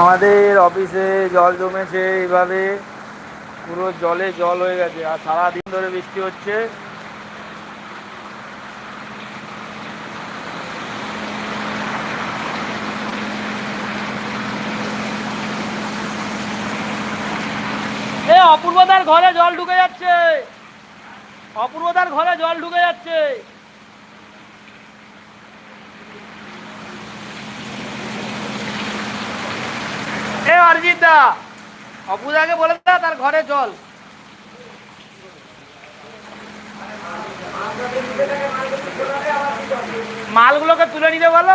আমাদের অফিসে জল জমেছে এইভাবে। পুরো জলে জল হয়ে গেছে, আর সারাদিন ধরে বৃষ্টি হচ্ছে। এ, অপূর্বদার ঘরে জল ঢুকে যাচ্ছে। অপূর্বদার ঘরে জল ঢুকে যাচ্ছে। অরিজিৎ অপুদাকে বলে দা তার ঘরে জল। মালগুলোকে তুলে নিতে বলো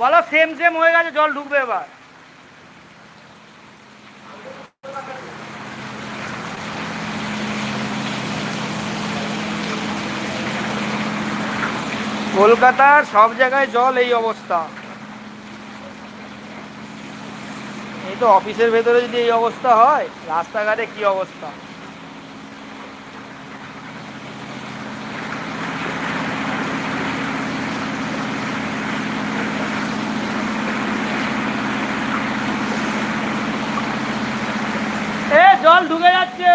বলো সেম সেম হয়ে গেছে, জল ঢুকবে এবার। কলকাতার সব জায়গায় জল এই অবস্থা। তো অফিসের ভেতরে যদি এই অবস্থা হয় রাস্তাঘাটে কি অবস্থা এ জল ঢুকে যাচ্ছে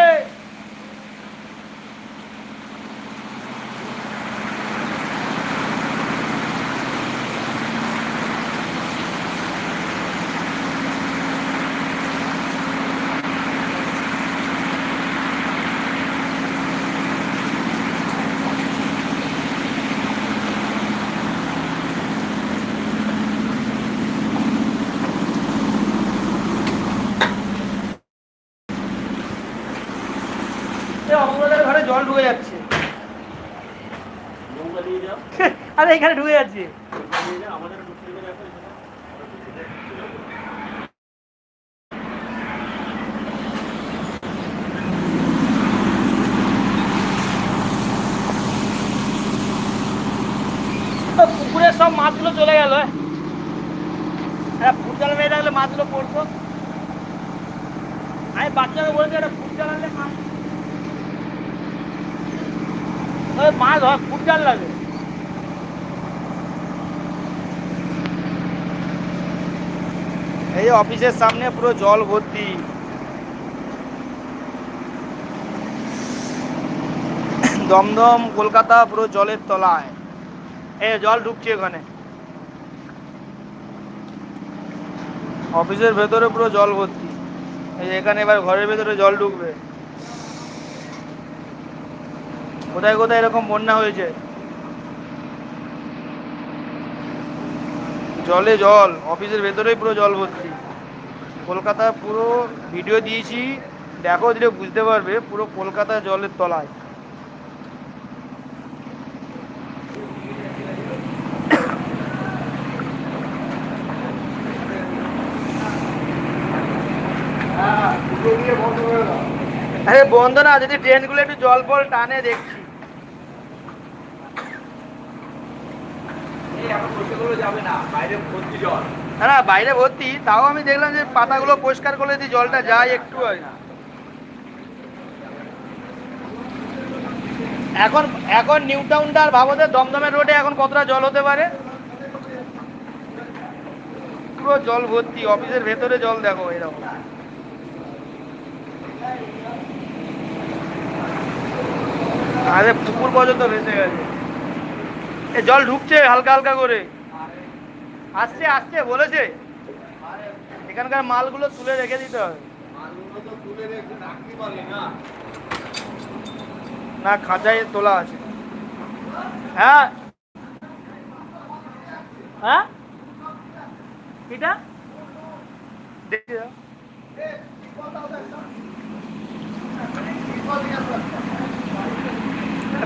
এ অমরাদের ঘরে জল ঢুকে যাচ্ছে নৌকা নিয়ে যাও আরে এখানে ঢুকে যাচ্ছে। পুকুরের সব মাছগুলো চলে গেল একটা ফুটজাল মেয়ে থাকলে মাছগুলো পড়তো। আমি বাচ্চাকে বলেছি, একটা ফুটজাল আনলে মাছ মাছ হয় ফুটজাল লাগে। এই অফিসের সামনে পুরো জল ভর্তি। দমদম, কলকাতা পুরো জলের তলায়। এ, জল ঢুকছে এখানে। অফিসের ভেতরে পুরো জল ভর্তি। এখানে এবার ঘরের ভেতরে জল ঢুকবে। কোথায় কোথায় এরকম বন্যা হয়েছে? জলে জল, অফিসের ভেতরেই পুরো জল ভর্তি। কলকাতা পুরো ভিডিও দিয়েছি, দেখো দিলে বুঝতে পারবে, পুরো কলকাতা জলের তলায়। আরে বন্ধ না, যদি ট্রেনগুলো একটু জল ফল টানে দেখছি। না, বাইরে ভর্তি তাও আমি দেখলাম যে পাতাগুলো পরিষ্কার করলে যদি জলটা যায় একটু হয় না। এখন এখন নিউ টাউনটা আর ভাবতে দমদমের রোডে এখন কতটা জল হতে পারে? পুরো জল ভর্তি, অফিসের ভেতরে জল দেখো এরকম। আরে পুকুর পর্যন্ত ভেসে গেছে। জল ঢুকছে হালকা হালকা করে। আসছে আসছে, বলেছে। এখানকার মালগুলো তুলে রেখে দিতে হবে। না, খাঁচায় তোলা আছে। হ্যাঁ। হ্যাঁ? এটা দেখি।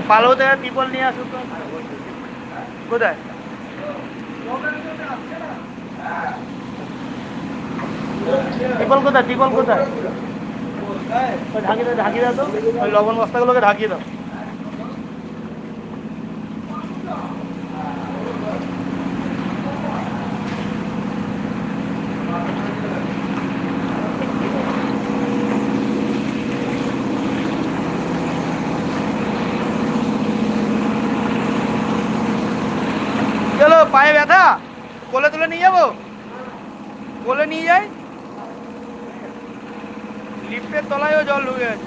পালো থেকে ত্রিপল নিয়ে আসুন তো কোথায়? টিপল কোথায়? টিপল কোথায়? ঢাকিয়ে দাও ঢাকিয়ে দাও তো। ওই লবণ বস্তাগুলোকে ঢাকিয়ে দাও চলো পায়ে ব্যথা কোলে তুলে নিয়ে যাব কোলে নিয়ে যায় লিফটের তলায়ও জল ঢুকে আছে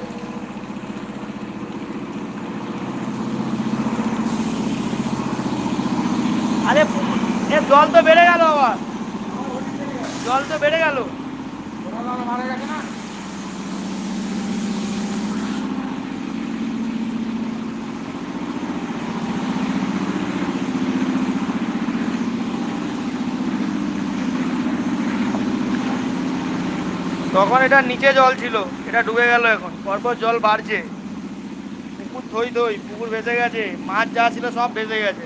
আরে পুকুর- এ জল তো বেড়ে গেল আবার। জল তো বেড়ে গেল। তখন এটা নিচে জল ছিল, এটা ডুবে গেল এখন। পরপর জল বাড়ছে। পুকুর থই থই, পুকুর ভেসে গেছে, মাছ যা ছিল সব ভেসে গেছে।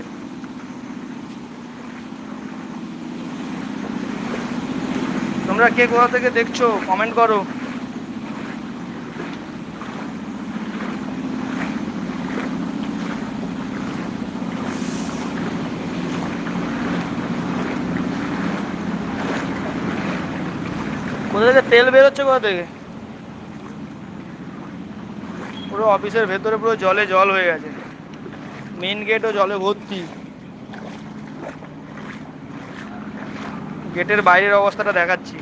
তোমরা কে কোথা থেকে দেখছ? কমেন্ট করো। কোথা থেকে? তেল বেরোচ্ছে কোথা থেকে? পুরো অফিসের ভেতরে পুরো জলে জল হয়ে গেছে। মেন গেটও জলে ভর্তি। গেটের বাইরের অবস্থাটা দেখাচ্ছি।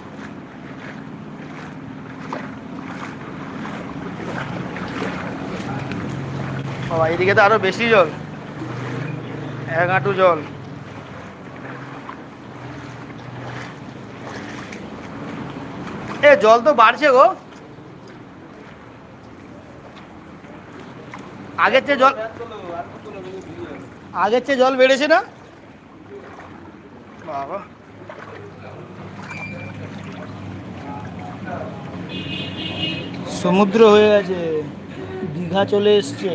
বাবা, এদিকে তো আরও বেশি জল। এক হাঁটু জল। এ, জল তো বাড়ছে গো। আগের চেয়ে জল আগের চেয়ে জল বেড়েছে না? বাবা। সমুদ্র হয়ে গেছে দীঘা চলে এসছে।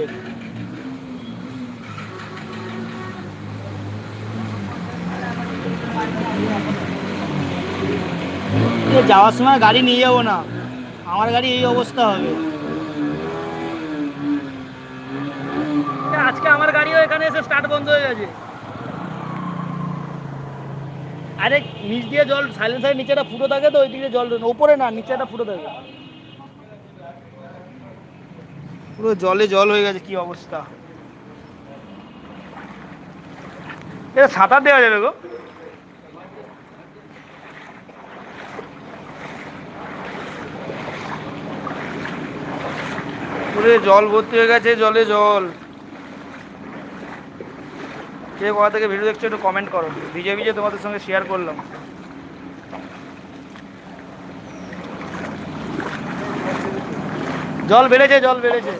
যাওয়ার সময় গাড়ি নিয়ে যাব না। আমার গাড়ি এই অবস্থা হবে। আজকে আমার গাড়িও এখানে এসে স্টার্ট বন্ধ হয়ে গেছে। আরে, নিচ দিয়ে জল সাইলেন্সারের নিচেটা ফুটো থাকে তো ওই দিকে জল ওপরে না, নিচেটা ফুটো থাকে। পুরো জলে জল হয়ে গেছে, কি অবস্থা? এটা সাঁতার দেওয়া যাবে গো। পুরো জল ভর্তি হয়ে গেছে, জলে জল। কে কোথা থেকে ভিডিও দেখছ একটু কমেন্ট করো। ভিজে ভিজে তোমাদের সঙ্গে শেয়ার করলাম। জল বেড়েছে জল বেড়েছে।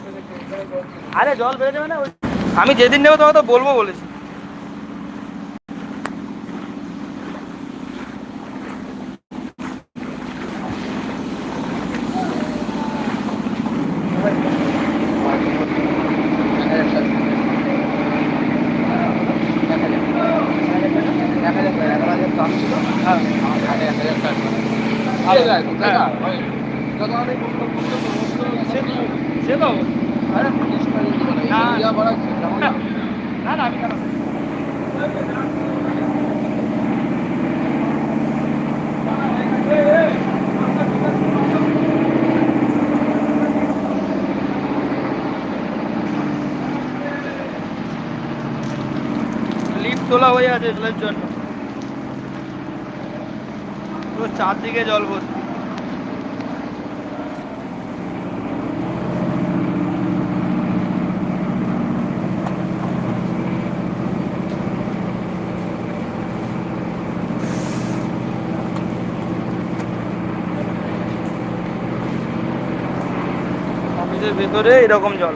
আরে জল বেড়েছে মানে ওই- আমি যেদিন নেব তোমাকে তো বলব বলেছি। হ্যাঁ। সে তো আরে না। না না আমি কেন তোলা হয়ে আছে জলের জন্য। পুরো চারদিকে জল ভর্তি। ভেতরে এরকম জল।